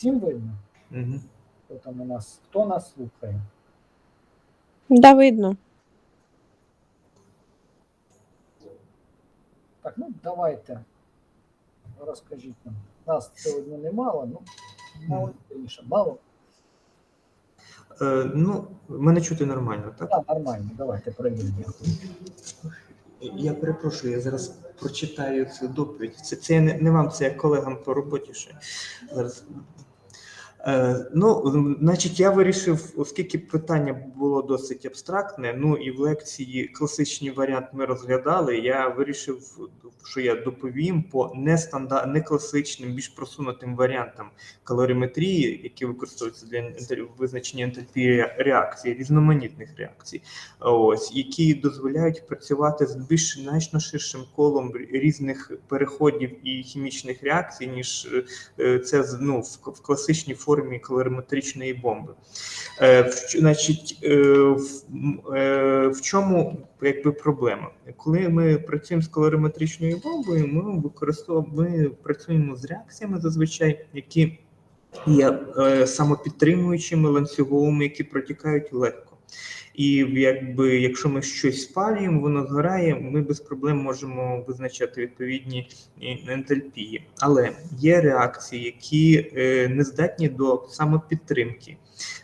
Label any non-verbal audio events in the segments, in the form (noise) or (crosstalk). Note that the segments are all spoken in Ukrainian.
Всім видно, Угу. хто там у нас, хто нас слухає. Да, видно. Так, ну давайте розкажіть нам. Нас сьогодні немало, ну мало раніше. Мало. Е, ну, мене чути нормально, так? Так, нормально, давайте перевіримо. Я перепрошую, я зараз прочитаю цю доповідь. Це, це я не, не вам, це я колегам по роботі ще. Зараз. Е, ну, значить, я вирішив, оскільки питання було досить абстрактне, ну і в лекції класичний варіант ми розглядали, я вирішив, що я доповім по нестандар... некласичним, більш просунутим варіантам калоріметрії, які використовуються для визначення ентальпії реакції, різноманітних реакцій. Ось які дозволяють працювати з більш значно ширшим колом різних переходів і хімічних реакцій, ніж е, це ну, в класичній формі калориметричної бомби. Е, значить, е, в, е, в чому якби проблема? Коли ми працюємо з калориметричною бомбою, ми використовуємо ми працюємо з реакціями зазвичай, які є е, самопідтримуючими ланцюговими, які протікають легко. І якби якщо ми щось спалюємо, воно згорає, ми без проблем можемо визначати відповідні е, ентальпії. Але є реакції, які е, не здатні до самопідтримки.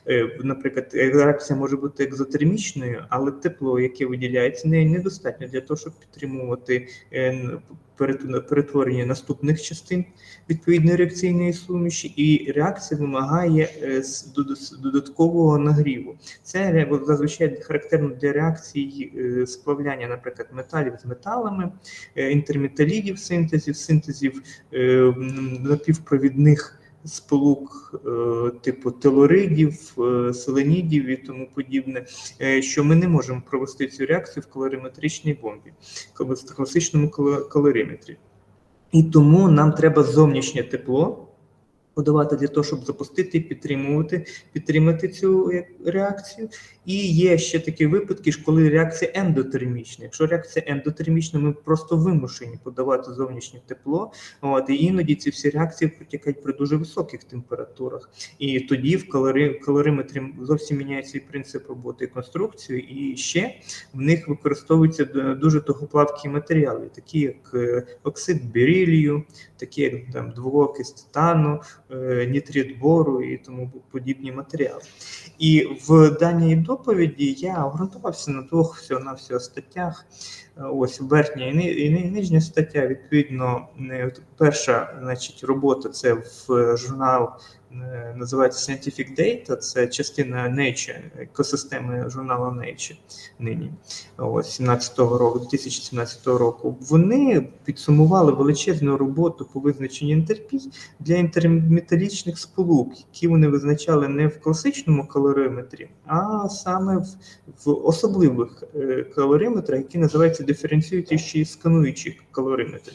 Е, Наприклад, реакція може бути екзотермічною, але тепло, яке виділяється, не недостатньо для того, щоб підтримувати е, перетворення наступних частин відповідної реакційної суміші, і реакція вимагає е, додаткового нагріву. Це зазвичай характерно для реакцій е, сплавляння, наприклад, металів з металами, інтерметалідів синтезів, синтезів напівпровідних сполук е, типу телоридів, е, селенідів і тому подібне, е, що ми не можемо провести цю реакцію в калориметричній бомбі, в класичному кало- калориметрі. І тому нам треба зовнішнє тепло подавати для того, щоб запустити підтримувати, підтримати цю реакцію. І є ще такі випадки, коли реакція ендотермічна. Якщо реакція ендотермічна, ми просто вимушені подавати зовнішнє тепло. От, і іноді ці всі реакції протікають при дуже високих температурах. І тоді в калори, калориметрі зовсім міняється і принцип роботи і конструкції, і ще в них використовуються дуже тугоплавкі матеріали, такі як е, оксид берилію, такі як там двоокис титану, нітрит бору і тому подібні матеріали. І в даній доповіді я обґрунтувався на двох всього на всього статтях. Ось верхня і, ни- і ни- нижня стаття. Відповідно, перша значить, робота це в журнал. е, Називається Scientific Data, це частина Nature, екосистеми журналу Nature нині, ось 17-го року, 2017 року. Вони підсумували величезну роботу по визначенню інтерпій для інтерметалічних сполук, які вони визначали не в класичному калориметрі, а саме в, в особливих е, калориметрах, які називаються диференціюючі і скануючі калориметри.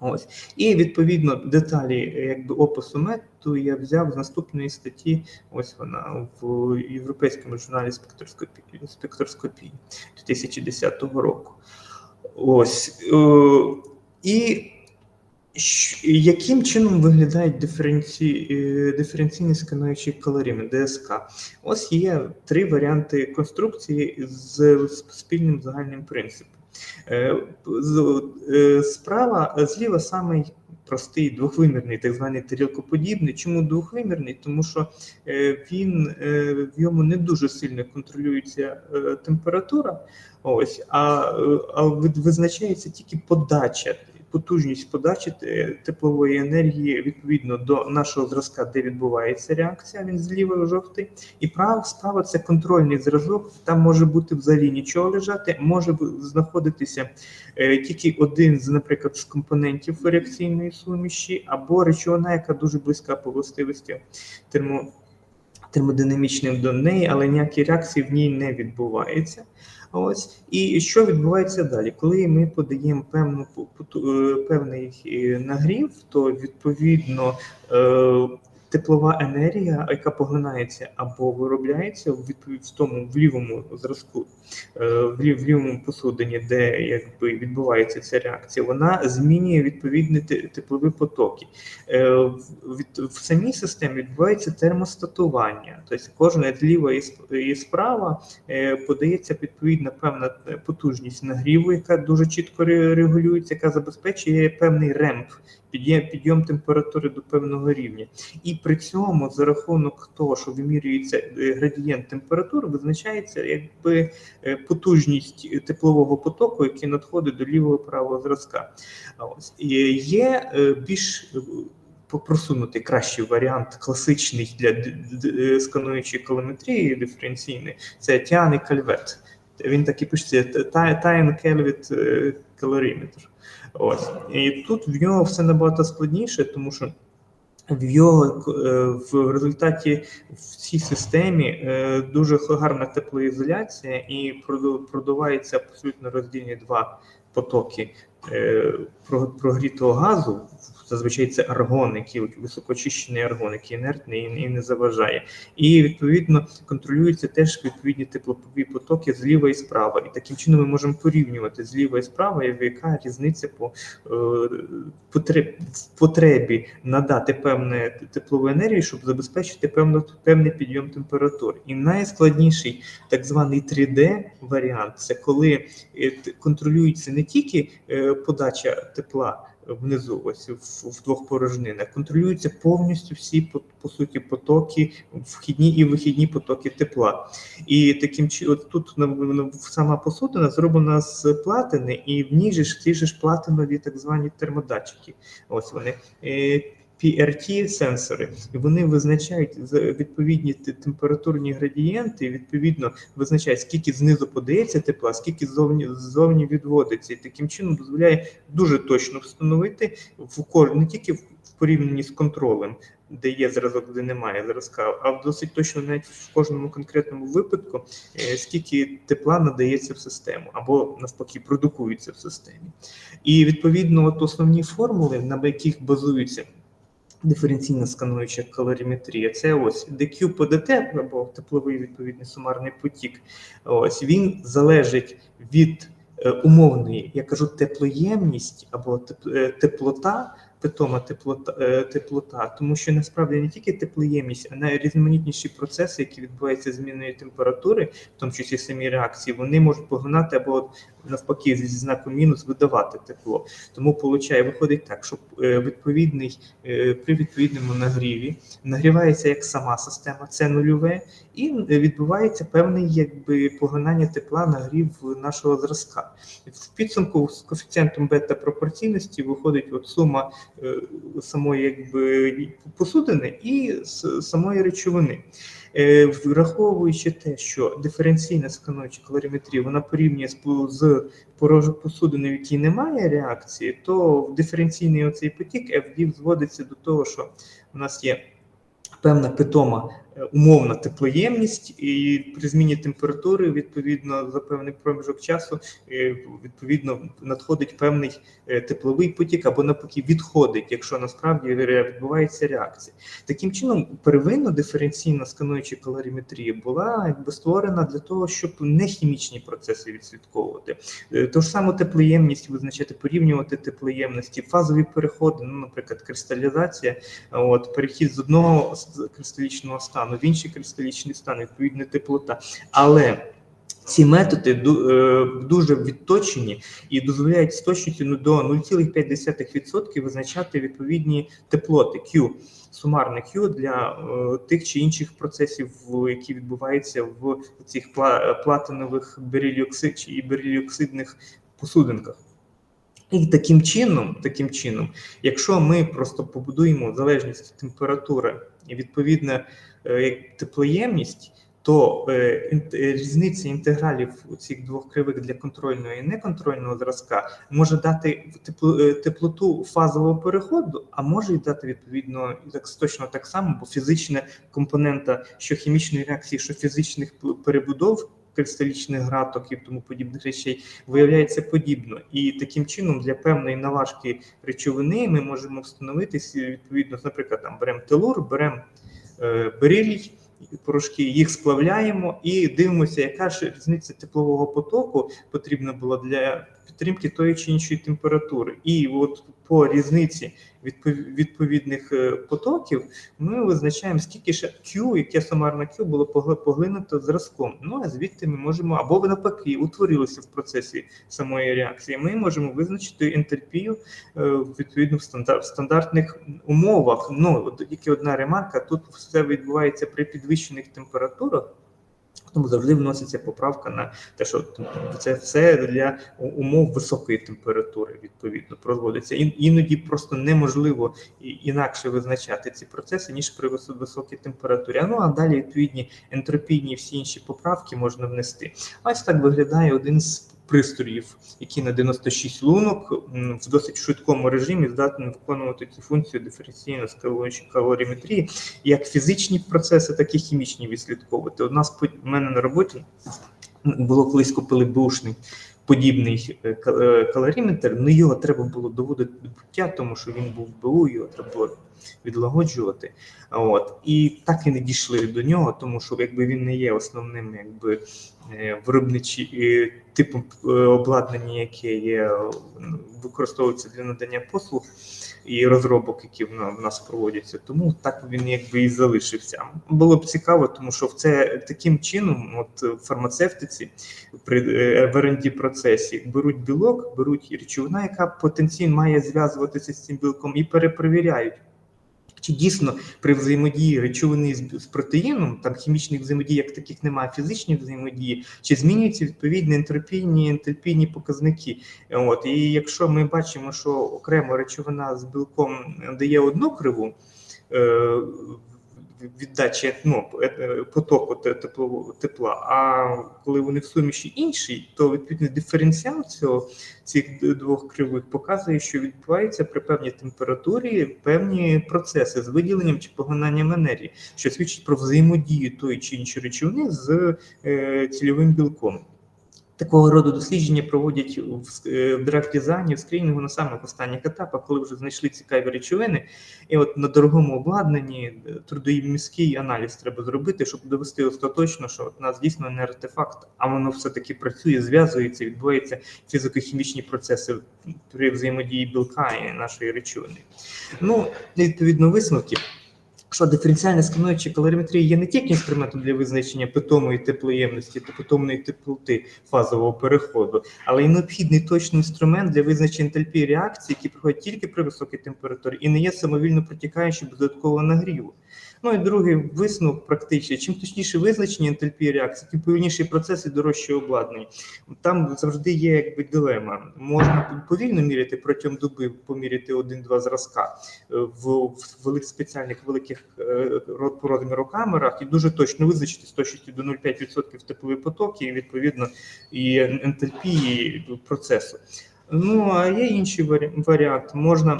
Ось. І відповідно деталі якби опису мету я взяв з наступної статті. Ось вона в Європейському журналі спектроскопії, спектроскопії 2010 року. Ось. Е, і Яким чином виглядають диференці... е, диференційні скануючі калоріми ДСК? Ось є три варіанти конструкції з спільним загальним принципом. Е, е, Справа, зліва самий простий двохвимірний, так званий тарілкоподібний. Чому двохвимірний? Тому що він в йому не дуже сильно контролюється температура, ось, а, а визначається тільки подача потужність подачі теплової енергії відповідно до нашого зразка, де відбувається реакція, він зліва жовтий, і прав, справа це контрольний зразок. Там може бути взагалі нічого лежати, може знаходитися е, тільки один з, наприклад, з компонентів реакційної суміші, або речовина, яка дуже близька по властивостям термо, термодинамічним до неї, але ніякі реакції в ній не відбуваються. Ось і що відбувається далі? Коли ми подаємо певну е, певний е, нагрів, то відповідно е, теплова енергія, яка поглинається або виробляється в в тому в лівому зразку, е, в лів- в лівому посудині, де якби відбувається ця реакція, вона змінює відповідні теплові потоки. Е, в- самій системі відбувається термостатування, тобто кожна зліва і справа е, подається відповідна певна потужність нагріву, яка дуже чітко регулюється, яка забезпечує певний ремп, підйом, підйом температури до певного рівня. І при цьому за рахунок того, що вимірюється е, градієнт температури, визначається якби е, потужність теплового потоку, який надходить до лівого правого зразка. Ось є е, більш просунутий кращий варіант, класичний для скануючої калометрії диференційної, це Тіан і Кальвет. Він так і пишеться Kelvin е, Calorimeter. Ось. І тут в нього все набагато складніше, тому що в його е, в результаті в цій системі е, дуже гарна теплоізоляція і проду- продувається абсолютно роздільні два потоки прогрітого газу. Зазвичай це аргон, який от високоочищений аргон, який інертний і, не заважає. І відповідно контролюються теж відповідні теплові потоки зліва і справа. І таким чином ми можемо порівнювати зліва і справа, яка різниця по е, потребі надати певне теплову енергію, щоб забезпечити певну, певний підйом температури. І найскладніший так званий 3D варіант це коли е, контролюється не тільки е, подача тепла. Внизу, ось в, в двох порожнинах, контролюються повністю всі по, по суті потоки, вхідні і вихідні потоки тепла. І таким чином, тут сама посудина зроблена з платини, і в ній ж ці ж платинові так звані термодатчики. Ось вони. PRT-сенсори, і вони визначають відповідні температурні градієнти, і відповідно визначають, скільки знизу подається тепла, скільки ззовні, ззовні відводиться. І таким чином дозволяє дуже точно встановити в не тільки в в порівнянні з контролем, де є зразок, де немає зразка, а досить точно навіть в кожному конкретному випадку, е, скільки тепла надається в систему, або навпаки продукується в системі. І відповідно, от основні формули, на яких базуються диференційна скануюча калоріметрія, це ось dq по dt, або тепловий відповідний сумарний потік. Ось він залежить від е, умовної, я кажу, теплоємність або е, теплота. Питома теплота, е, теплота, тому що насправді не тільки теплоємність, а найрізноманітніші процеси, які відбуваються зміною температури, в тому числі самі реакції, вони можуть поглинати або навпаки зі знаком мінус видавати тепло. Тому получає, виходить так, що е, відповідний е, при відповідному нагріві нагрівається як сама система, це нульове, і відбувається певне якби поглинання тепла нагрів нашого зразка. В підсумку з коефіцієнтом бета пропорційності виходить от сума е, самої якби посудини і самої речовини. Е, Враховуючи те, що диференційна скануюча калоріметрія вона порівнює з, порожок посудиною, в якій немає реакції, то в диференційний оцей потік FD зводиться до того, що у нас є певна питома умовна теплоємність, і при зміні температури, відповідно, за певний проміжок часу, е, відповідно, надходить певний е, тепловий потік або навпаки відходить, якщо насправді відбувається реакція. Таким чином, первинно диференційна скануюча калоріметрія була якби створена для того, щоб не хімічні процеси відслідковувати. Е, Ту ж саму теплоємність визначати, порівнювати теплоємності, фазові переходи, ну, наприклад, кристалізація, от перехід з одного кристалічного стану в інший кристалічний стан, відповідно теплота. Але ці методи е, дуже відточені і дозволяють з точністю ну, до 0,5% визначати відповідні теплоти Q, сумарне Q для е, тих чи інших процесів, які відбуваються в цих пла- платинових бериліоксид і бериліоксидних посудинках. І таким чином, таким чином, якщо ми просто побудуємо залежність температури відповідна е, теплоємність, то е, е, різниця інтегралів у цих двох кривих для контрольного і неконтрольного зразка може дати тепло, теплоту фазового переходу, а може й дати відповідно так точно так само, бо фізична компонента що хімічної реакції, що фізичних перебудов кристалічних граток і тому подібних речей виявляється подібно. І таким чином для певної наважки речовини ми можемо встановити відповідно, наприклад, там беремо телур, беремо е, берилій, порошки, їх сплавляємо і дивимося, яка ж різниця теплового потоку потрібна була для підтримки тої чи іншої температури. І от по різниці відповідних е, потоків ми визначаємо, скільки ж Q, яке сумарне Q було погли- поглинуто зразком. Ну а звідти ми можемо або навпаки утворилося в процесі самої реакції. Ми можемо визначити ентальпію е, відповідно в стандартних умовах. Ну тільки одна ремарка: тут все відбувається при підвищених температурах. Тому завжди вноситься поправка на те, що це все для умов високої температури відповідно проводиться. Іноді просто неможливо інакше визначати ці процеси ніж при висо- високій температурі. Ну а далі відповідні ентропійні всі інші поправки можна внести. Ось так виглядає один з пристроїв, які на 96 лунок в досить швидкому режимі здатні виконувати ці функції диференційно скалуючої калоріметрії, як фізичні процеси, так і хімічні відслідковувати. У нас у мене на роботі було колись купили бушний подібний е, е, калоріметр, ну його треба було доводити до пуття, тому що він був БУ, його треба було відлагоджувати. От і так і не дійшли до нього, тому що якби він не є основним, якби е, виробничі типом обладнання, яке є використовується для надання послуг і розробок, які в на- в нас проводяться. Тому так він якби і залишився. Було б цікаво, тому що в це таким чином, от фармацевтиці при е, в процесі беруть білок, беруть речовина, яка потенційно має зв'язуватися з цим білком, і перепровіряють. Чи дійсно при взаємодії речовини з, протеїном, там хімічних взаємодій, як таких немає, фізичні взаємодії, чи змінюються відповідні ентропійні ентропійні показники? От і якщо ми бачимо, що окремо речовина з білком дає одну криву е, віддачі ну, е, потоку те- теплового тепла, а коли вони в суміші інший, то відповідно диференціал цього цих двох кривих показує, що відбуваються при певній температурі певні процеси з виділенням чи поглинанням енергії, що свідчить про взаємодію тої чи іншої речовини з е, цільовим білком. Такого роду дослідження проводять е, в драфт-дизайні, в скрінінгу на самих останніх етапах, коли вже знайшли цікаві речовини. І от на дорогому обладнанні е, трудовий аналіз треба зробити, щоб довести остаточно, що у нас дійсно не артефакт, а воно все-таки працює, зв'язується, відбуваються фізико-хімічні процеси при взаємодії білка і нашої речовини. Ну, відповідно, висновки. Що диференціальна скануюча калориметрія є не тільки інструментом для визначення питомої теплоємності та питомної теплоти фазового переходу, але й необхідний точний інструмент для визначення ентальпії реакції, які проходять тільки при високій температурі і не є самовільно протікаючим без додаткового нагріву. Ну і другий висновок практичний. Чим точніше визначення ентальпії реакції, тим повільніший процес і дорожче обладнання. Там завжди є якби дилема. Можна повільно міряти протягом доби, поміряти один-два зразка е, в, в спеціальних великих е, по розміру камерах і дуже точно визначити з точністю до 0,5% теплові потоки і відповідно і ентальпії процесу. Ну а є інший варі- варіант. Можна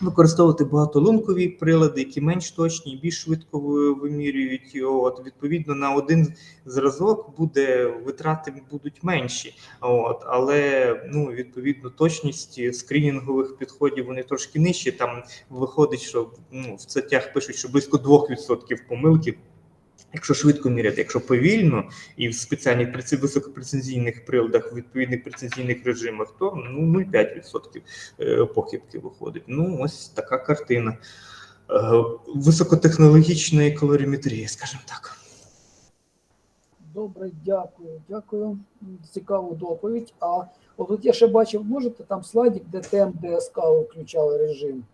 використовувати багатолункові прилади, які менш точні, більш швидко вимірюють. От відповідно на один зразок буде витрати будуть менші. От але ну відповідно точність скринінгових підходів вони трошки нижчі. Там виходить, що ну в статтях пишуть, що близько 2% помилки. Якщо швидко міряти, якщо повільно і в спеціальних високопрецензійних приладах, в відповідних прецензійних режимах, то ну 0,5% е, похибки виходить. Ну, ось така картина е, високотехнологічної калоріметрії, скажімо так. Добре, дякую, дякую. Цікаву доповідь. А отут я ще бачив, можете там слайдик, де тем ДСК включали режим.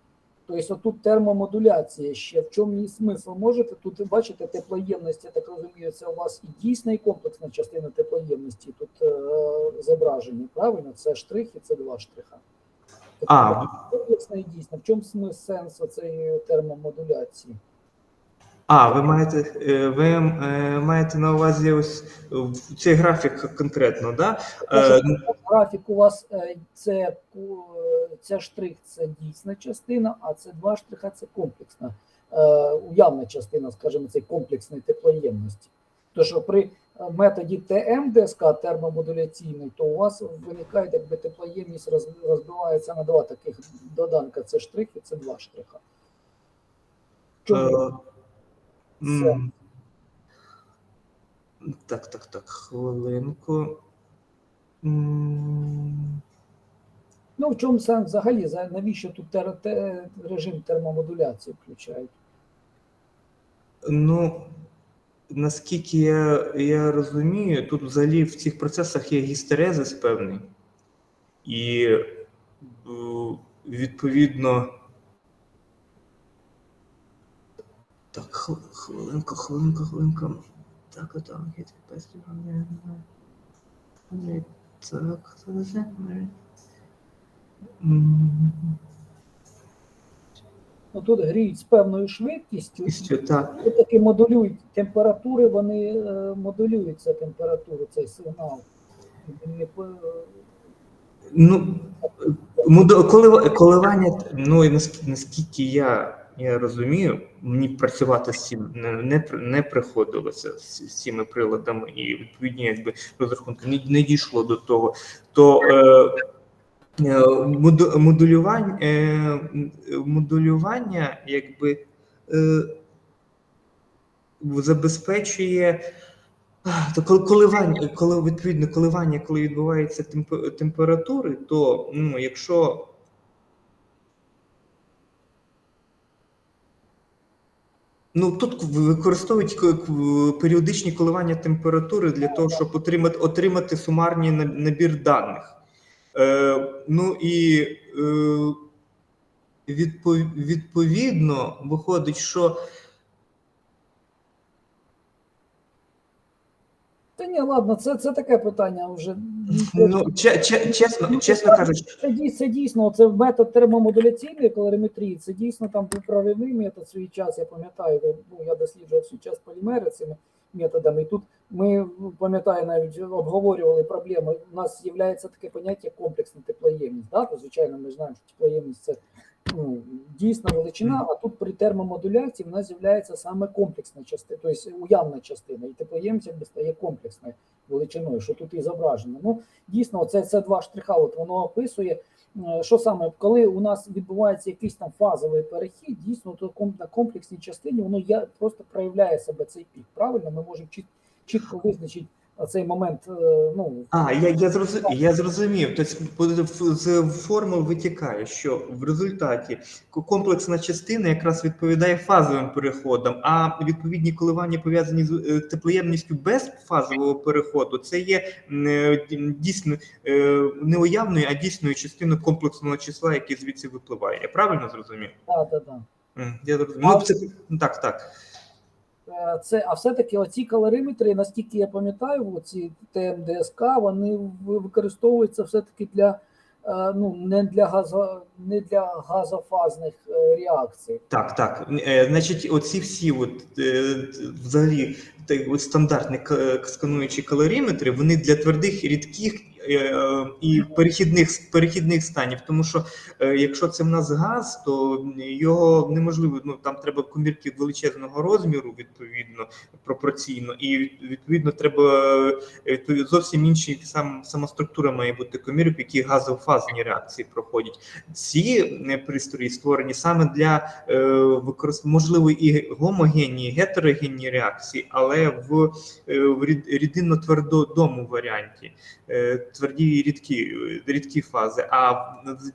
Тобто отут термомодуляція ще. В чому її смисл? Можете тут бачите теплоємність, я так розумію, це у вас і дійсна, і комплексна частина теплоємності тут е, зображені, правильно? Це штрих і це два штриха. А. комплексна і дійсна. В чому смисл сенсу цієї термомодуляції? А, ви маєте е, ви е, маєте на увазі ось е, цей графік конкретно, да? Е, Графік у вас це, це штрих, це дійсна частина, а це два штриха це комплексна, уявна частина, скажімо, цієї комплексної теплоємності. То що при методі ТМ ДСК термомодуляційний, то у вас виникає, якби теплоємність розбивається на два таких доданка: це штрих і це два штриха. Чому? М, Так, так, так, хвилинку. М, Ну, в чому сенс взагалі? За- Навіщо тут тер- те- режим термомодуляції включають? Ну, наскільки я, я розумію, тут взагалі в цих процесах є гістерезис певний. І е, відповідно. Так, хв- хвилинку, хвилинку, хвилинку. Так, отак. я тепер співаю. Так, зараз. я- Ну, тут гріють з певною швидкістю, що, Так. і таки модулюють температури, вони е, модулюють цю температуру, цей сигнал. Ну, коливання, ну і наскільки я, я розумію, мені працювати з цим не, не, приходилося з, з цими приладами, і відповідні якби розрахунки не, не дійшло до того. То е, е, модулювання, е, модулювання якби е, забезпечує. То коли коливання, коли відповідно коливання, коли відбувається темп- температури, то ну, якщо ну тут використовують періодичні коливання температури для того, щоб отримати, отримати сумарний на- набір даних. Е, ну і е, відпов- відповідно виходить, що ні, ладно, це, це таке питання вже. ну, че, че, чесно, чесно кажучи, Це, дій- це дійсно це метод термомодуляційної калориметрії. Це дійсно там був правовий метод свій час. Я пам'ятаю, ну, я досліджував свій час полімери цими методами. І тут ми ну, пам'ятаю, навіть обговорювали проблеми. У нас є таке поняття комплексна теплоємність. Да? То, звичайно, ми знаємо, що теплоємність це ну, дійсна величина, а тут при термомодуляції в нас з'являється саме комплексна частина, тобто уявна частина, і теплоємність якби стає комплексною величиною, що тут і зображено. Ну, дійсно, це, це два штриха. От воно описує, е, що саме, коли у нас відбувається якийсь там фазовий перехід, дійсно, то на комплексній частині воно я, просто проявляє себе цей пік. Правильно, ми можемо чіт, чітко визначити цей момент. е, Ну, А, я, я, зрозумів, я зрозумів. Тобто з формул витікає, що в результаті комплексна частина якраз відповідає фазовим переходам, а відповідні коливання пов'язані з е, теплоємністю без фазового переходу, це є е, дійсно не уявною, а дійсною частиною комплексного числа, яке звідси випливає. Я правильно зрозумів? да, да. М, Я зрозумів. Ну, це, так, так. Е, Це, а все-таки оці калориметри, наскільки я пам'ятаю, ці ТМДСК, вони використовуються все-таки для е, ну не для газо, не для газофазних е, реакцій. Так, так. Значить, оці всі от, взагалі стандартні к- скануючі калоріметри, вони для твердих, рідких е, і перехідних перехідних станів. Тому що е, якщо це в нас газ, то його неможливо. Ну там треба комірки величезного розміру, відповідно, пропорційно, і відповідно треба е, відповідно, зовсім інші сам сама структура має бути комірок, які газофазні реакції проходять. Ці е, пристрої створені саме для е, використ... можливо і гомогенні, і гетерогенні реакції, але в, е, в рід- рідинно-твердодому варіанті, е, тверді і рідкі, е, рідкі фази. А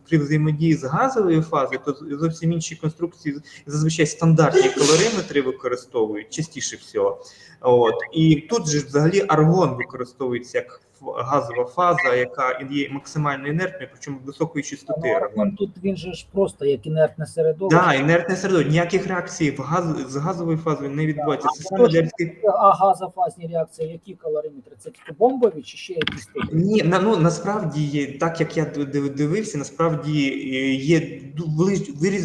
при взаємодії з газовою фазою, то зовсім інші конструкції, зазвичай стандартні калориметри використовують частіше всього. От і тут же взагалі аргон використовується як газова фаза, яка є максимально інертною, причому високої частоти Ну, тут він же ж просто як інертне середовище. Да, інертне середовище. Ніяких реакцій в газ з газовою фазою не відбувається. Це саме для. А газофазні реакції, які калориметри? Це тільки бомбові чи ще якісь? Ні, на ну насправді є так, як я дивився, насправді е, є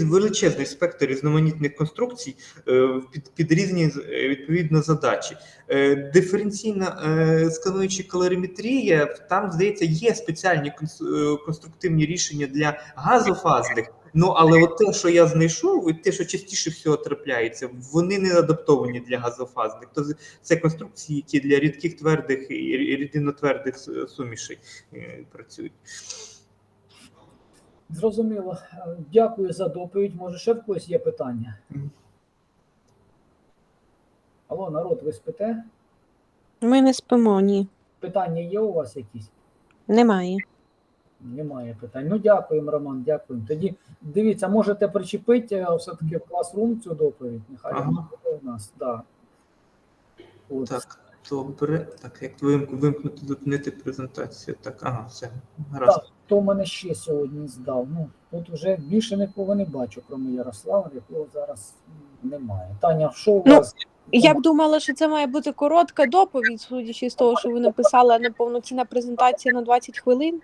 величезний спектр різноманітних конструкцій е, під, під різні е, відповідно задачі. Е, Диференційна е, скануюча там здається, є спеціальні е, конструктивні рішення для газофазних Ну, але от те, що я знайшов, і те, що частіше всього трапляється, вони не адаптовані для газофазних. Тобто це конструкції, які для рідких твердих і рідинотвердих сумішей е, працюють. Зрозуміло. Дякую за доповідь. Може, ще в когось є питання? Алло, народ, ви спите? Ми не спимо, ні. Питання є у вас якісь? Немає. Немає питань. Ну, дякуємо, Роман, дякуємо. Тоді дивіться, можете причепити е, все-таки в класрум цю доповідь. Нехай Ага. вона буде у нас. Да. От. Так, добре. Так, як вим- вимкнути, зупинити презентацію. Так, ага, все. Гаразд. Так, хто мене ще сьогодні здав? Ну, тут вже більше нікого не бачу, крім Ярослава, якого зараз немає. Таня, що у Ну, вас? Я б думала, що це має бути коротка доповідь, судячи з того, що ви написали, а не повноцінна презентація на 20 хвилин.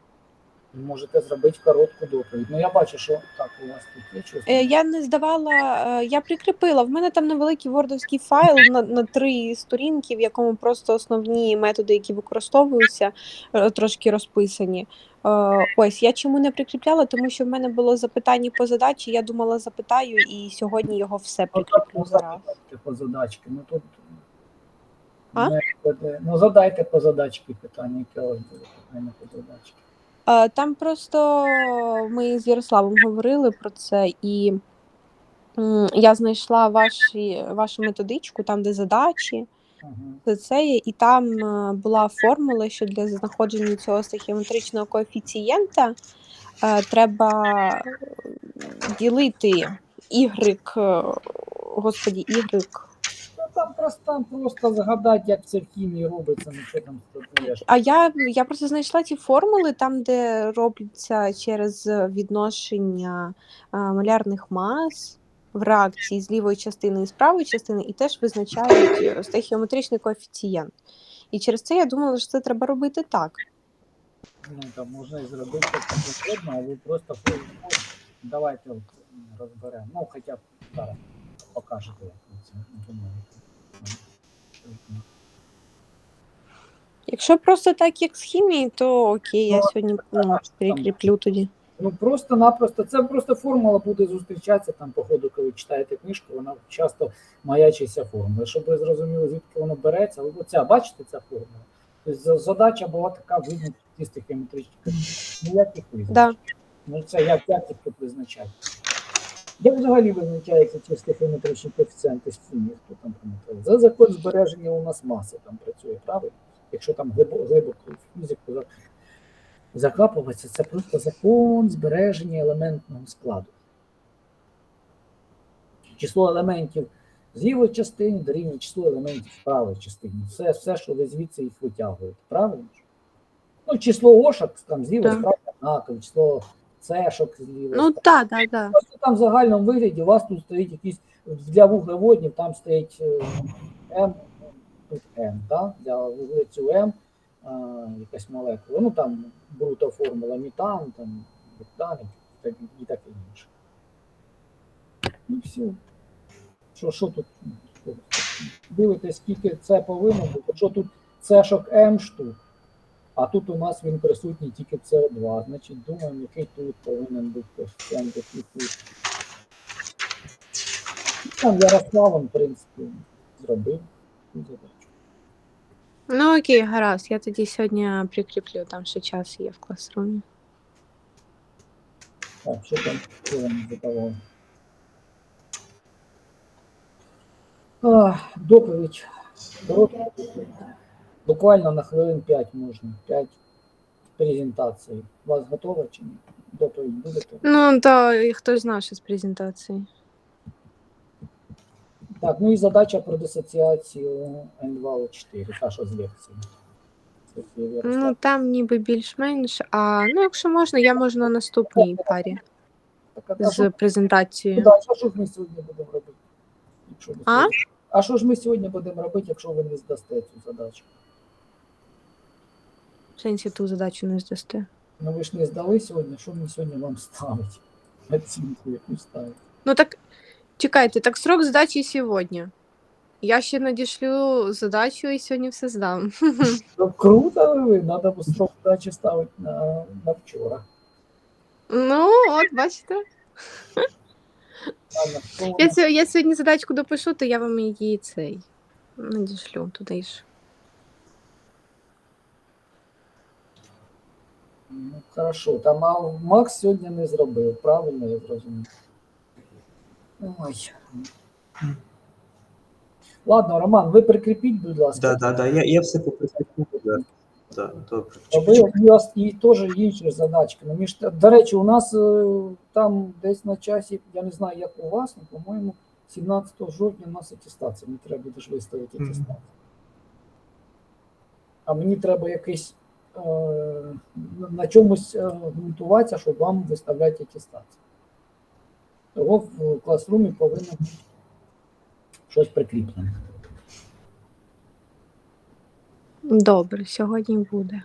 Можете зробити коротку доповідь. Ну, я бачу, що так, у вас тут є щось. Е, Я не здавала, е, я прикріпила. В мене там невеликий вордовський файл на, на три сторінки, в якому просто основні методи, які використовуються, е, трошки розписані. Е, Ось я чому не прикріпляла, тому що в мене було запитання по задачі. Я думала, запитаю, і сьогодні його все Ну, прикріплю ну, зараз. по задачки. Ну, тут А? ну задайте по задачки питання, яке у вас було питання по задачки. Е, Там просто ми з Ярославом говорили про це, і я знайшла ваші, вашу методичку, там, де задачі, Є, і там е, була формула, що для знаходження цього стихіометричного коефіцієнта е, треба ділити y, е, господі, y. Ну, там просто, просто згадати, як це в хімії робиться, що там. А я, я просто знайшла ті формули, там, де робляться через відношення малярних мас в реакції з лівої частини і з правої частини, і теж визначають е, стихіометричний коефіцієнт. І через це я думала, що це треба робити так. Ну, там можна і зробити як завгодно, а просто давайте розберемо. Ну, хоча б зараз покажете, як це. Якщо просто так, як з хімії, то окей, я Ну, сьогодні ну, перекріплю тоді. Ну просто-напросто, це просто формула буде зустрічатися там, по ходу, коли читаєте книжку, вона часто маячиться формула. Щоб ви зрозуміли, звідки воно береться, оця, бачите, ця формула? Тобто задача була така визначити стихіометричні коефіцієнти. Ніяких визначень. Да. Ну це як, як їх тут визначати? Як взагалі визначаються ті стихіометричні коефіцієнти з хімії, хто там пам'ятає? За закон збереження у нас маси там працює, правильно? Якщо там глибоко, фізику закапуватися, це просто закон збереження елементного складу. Число елементів з лівої частини дорівнює число елементів з правої частини. Все, все, що ви звідси їх витягуєте, правильно? Ну, число ошок там з лівої справи однакове, число цешок з лівої Ну так, так, так. Просто там в загальному вигляді у вас тут стоїть якийсь для вуглеводнів, там стоїть е, М, тут М, да? для вуглецю М якась молекула. Ну там брута формула метан, там і так- і таке інше. Ну все. Що, що тут? Дивитесь, скільки це повинно бути. Що тут цешок М штук, а тут у нас він присутній тільки СО2. Значить, думаємо, який тут повинен бути коефіцієнт, який тут. Там Ярославом, в принципі, зробив. Ну окей, гаразд. Я тоді сьогодні прикріплю, там ще час є в класрумі. Так, що там що вам задавав? А, доповідь. Коротка доповідь. Буквально на хвилин 5 можна. 5 презентацій. У вас готово чи ні? Доповідь будете? Ну, то і хтось знав, що з презентації. Так, ну і задача про дисоціацію N2O4, та що з лекції. Ну, там ніби більш-менш. А ну, якщо можна, я можу на наступній парі з презентацією. да, а що ж ми сьогодні будемо робити? Якщо ви А? сьогодні- а що ж ми сьогодні будемо робити, якщо ви не здасте цю задачу? В сенсі ту задачу не здасте. Ну ви ж не здали сьогодні, що мені сьогодні вам ставить? Оцінку яку ставить. Ну так чекайте, так срок здачі сьогодні. Я ще надішлю задачу і сьогодні все здам. (laughs) Ну, круто треба б строк здачі ставити на, на вчора. Ну, от, бачите. Ладно, що Я, сьо- я сьогодні задачку допишу, то я вам її цей надішлю туди ж. Ну, хорошо, там а Макс сьогодні не зробив, правильно я зрозумів. Ой. Ладно, Роман, ви прикріпіть, будь ласка. Да, да, да. Я, я все поприкріплю. Да. Да, добре. А ви і, ос- і теж інші задачки. Ну, між, до речі, у нас е, там десь на часі, я не знаю, як у вас, але, по-моєму, 17 жовтня у нас атестація. Мені треба буде ж виставити Мгм. атестацію. А мені треба якийсь е, на чомусь е, ґрунтуватися, щоб вам виставляти атестацію. Того в класрумі повинно бути щось прикріплене. Добре, сьогодні буде.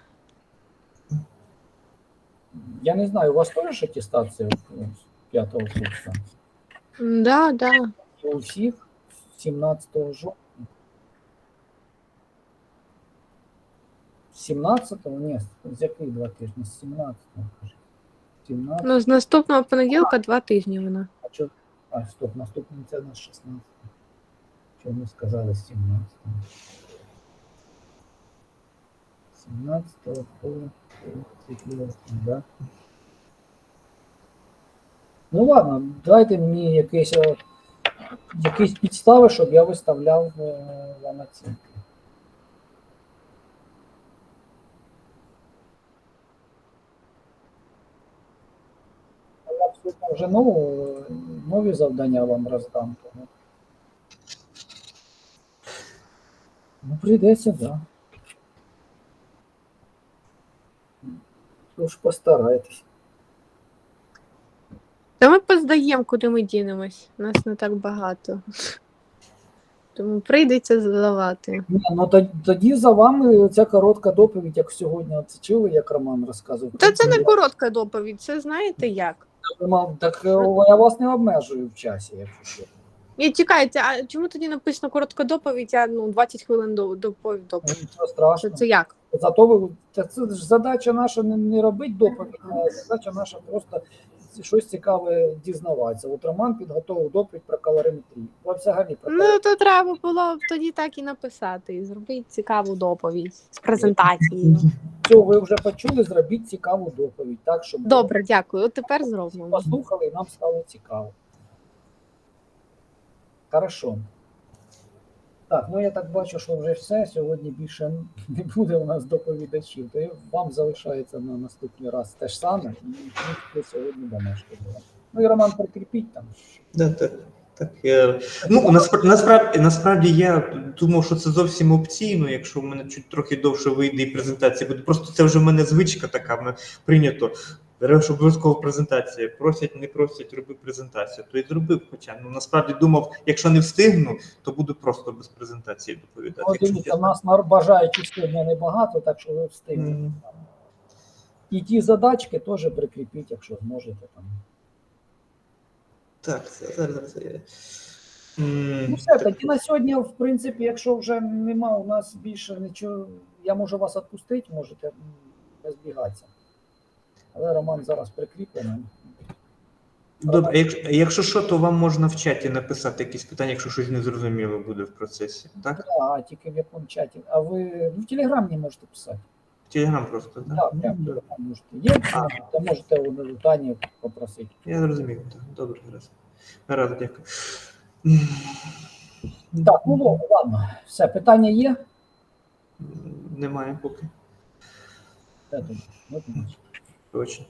Я не знаю, у вас теж ж атестація ну, з п'ятого курсу? Да, да. у всіх 17 жовтня. 17-го? Ні, з яких два тижні? З 17-го, кажи. 17 Ну, з наступного понеділка два тижні вона. А? А, стоп, наступний це на 16 Чого ми сказали 17-го? 17 по 38, да? Ну ладно, дайте мені якісь, е, якісь підстави, щоб я виставляв е, вам оцінки. А абсолютно вже нову, е, нові завдання вам роздам. тому. Ну, прийдеться, так. Да. Тож постарайтесь. Та ми поздаємо, куди ми дінемось. Нас не так багато. Тому прийдеться здавати. Ні, ну тоді, тоді за вами ця коротка доповідь, як сьогодні це чули, як Роман розказував. Та це не коротка доповідь, це знаєте як? Мав- Так е, я вас не обмежую в часі, якщо що. І чекайте, а чому тоді написано коротка доповідь, а ну 20 хвилин до доповідь Ну, доповідь? Нічого Це, страшного. це як? Зато ви та це ж задача наша не, не робити доповідь, а задача наша просто щось цікаве дізнаватися. От Роман підготував доповідь про калориметрію. Взагалі про Ну то треба було б тоді так і написати, і зробити цікаву доповідь з презентацією. Все, ви вже почули, зробіть цікаву доповідь, так щоб Добре, дякую. От тепер зробимо. послухали і нам стало цікаво. Хорошо. Так, ну я так бачу, що вже все. Сьогодні більше не буде у нас доповідачів. То вам залишається на наступний раз те ж саме, і ви сьогодні домашки було. Ну і Роман прикріпіть там. Да, так, так. Ну, насправді, насправді, насправді я думав, що це зовсім опційно, якщо в мене чуть трохи довше вийде і презентація буде. Просто це вже в мене звичка така, в мене прийнято. Береш обов'язково презентація. Просять, не просять, роби презентацію. То і зробив. Хоча ну насправді думав, якщо не встигну, то буду просто без презентації доповідати. Ну, дивіться, чесно. нас бажаючих сьогодні небагато, так що ви встигнете. Мгм. І ті задачки теж прикріпіть, якщо зможете там. Так, це зараз. зараз. М, Ну все, так. тоді на сьогодні, в принципі, якщо вже нема у нас більше нічого, я можу вас відпустити, можете розбігатися. Але Роман зараз прикріплений. Добре, якщо, якщо що, то вам можна в чаті написати якісь питання, якщо щось незрозуміло буде в процесі. Так? А тільки в якому чаті. А ви ну, в Телеграмі можете писати. Телеграм просто, так? Так, в Телеграм можете. Є, А. то можете у Тані попросити. Я зрозумів, так. Добре, гаразд. Гаразд, дякую. Так, ну ладно. Все, питання є? Немає поки. Точно.